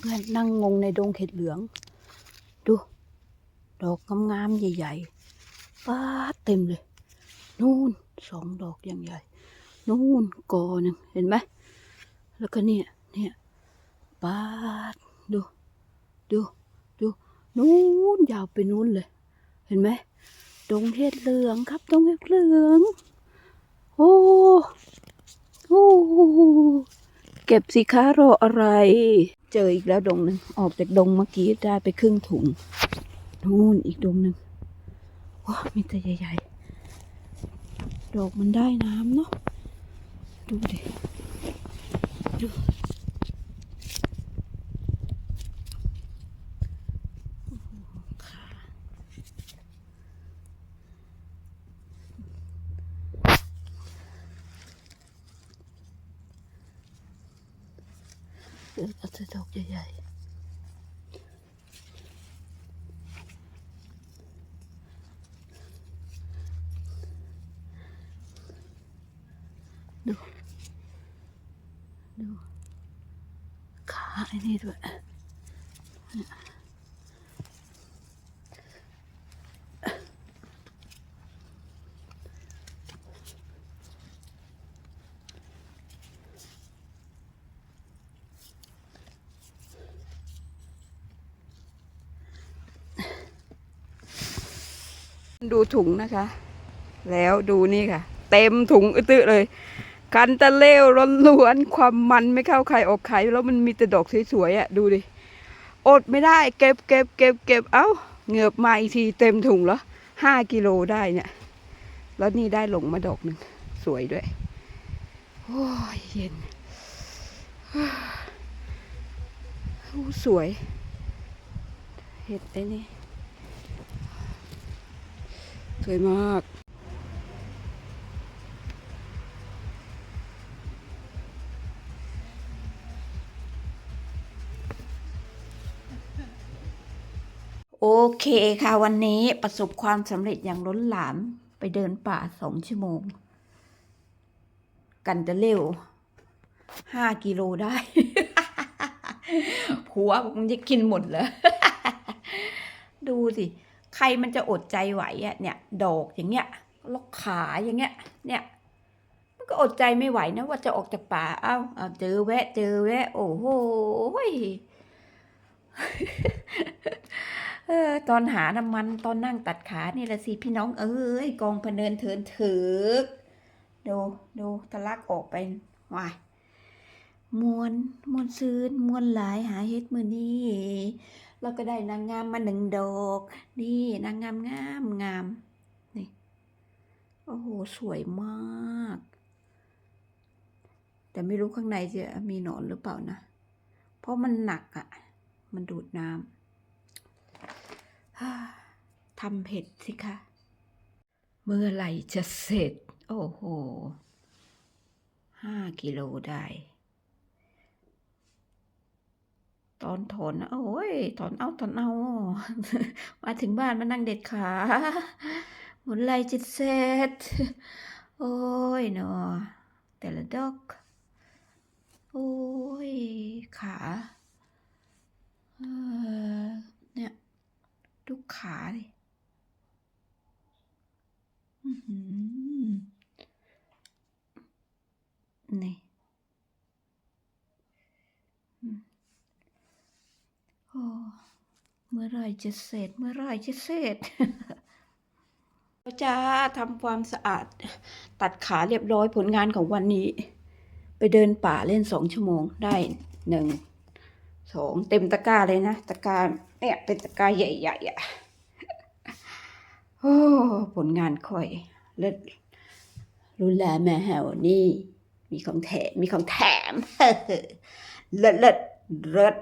เพื่อนๆนั่งงงในดงเห็ดเหลือง ดู ดอกงามๆใหญ่ๆป้าดเต็มเลย นู่นสองดอกอย่างใหญ่ นู่นกอหนึ่งเห็นไหมแล้วก็เนี่ยเนี่ยป้าดดูดูดูนู่นยาวไปนู่นเลย เห็นไหมดงเห็ดเหลืองครับดงเห็ดเหลืองโอ้โอ้เก็บสิคะรออะไร เจออีกแล้วดงหนึ่งออกจากดงเมื่อกี้ได้ไปครึ่งถุงนู่นอีกดงหนึ่งว้ามีแต่ใหญ่ๆดอกมันได้น้ำเนาะดูดิดูโอ้โหขา เออเอาแต่ดอก ดูถุงนะคะ แล้วดูนี่ค่ะ เต็มถุงอึตึเลย คันตะเล่วล้วนๆความมันไม่เข้าใครออกใครแล้วมันมีแต่ดอกสวยๆอะดูดิอดไม่ได้เก็บเก็บเก็บเก็บเอ้าเงือบมาอีกทีเต็มถุงแล้วห้ากิโลได้เนี่ย แล้วนี่ได้หลงมาดอกหนึ่งสวยด้วยโอ้ยเย็นโอ้สวย เห็ดไอ้นี่ สวยมากโอเคค่ะวันนี้ประสบความสำเร็จอย่างล้นหลามไปเดินป่าสองชั่วโมง กันจะเร็วห้ากิโลได้ผัวมึงจะกินหมดเหรอดูสิ ใครมันจะอดใจไหวอะเนี่ยดอกอย่างเงี้ยล็อกขาอย่างเงี้ย เนี่ย มันก็อดใจไม่ไหวนะว่าจะออกจากป่าเอ้าเอาเจอแวะ เจอแวะ โอ้โหเออตอนหาน้ำมันตอนนั่งตัดขานี่ละสิพี่น้องเอ้ยกองพเนินเทินถึกดูดูทะลักออกไปวายมวนมวนซืนมวนหลายหาเฮ็ดมือนี่ แล้วก็ได้นางงามมาหนึ่งดอก นี่นางงามงามงามนี่โอ้โหสวยมาก แต่ไม่รู้ข้างในจะมีหนอนหรือเปล่านะ เพราะมันหนักอะ่ะ มันดูดน้ำทำเผ็ดสิคะ เมื่อไหร่จะเสร็จ โอ้โหห้ากิโลได้ ตอนถอนนะโอ้ยถอนเอาถอนเอามาถึงบ้านมานั่งเด็ดขาหมุนไหลจิตเสร็จโอ้ยเนาะแต่ละดอกโอ้ยขาเนี่ยทุกขาเลยอหือนี่อืมโอ้เมื่อไรจะเสร็จ เมื่อไรจะเสร็จจ้าทำความสะอาด ตัดขาเรียบร้อยผลงานของวันนี้ ไปเดินป่าเล่นสองชั่วโมงได้หนึ่งสองเต็มตะกร้าเลยนะ ตะกร้าเนี่ยเป็นตะกร้าใหญ่ๆอะโอ้ผลงานค่อยเลิศรุนแรงแม่แหวนี่ มีของแถมมีของแถมเลิศเลิศเลิศ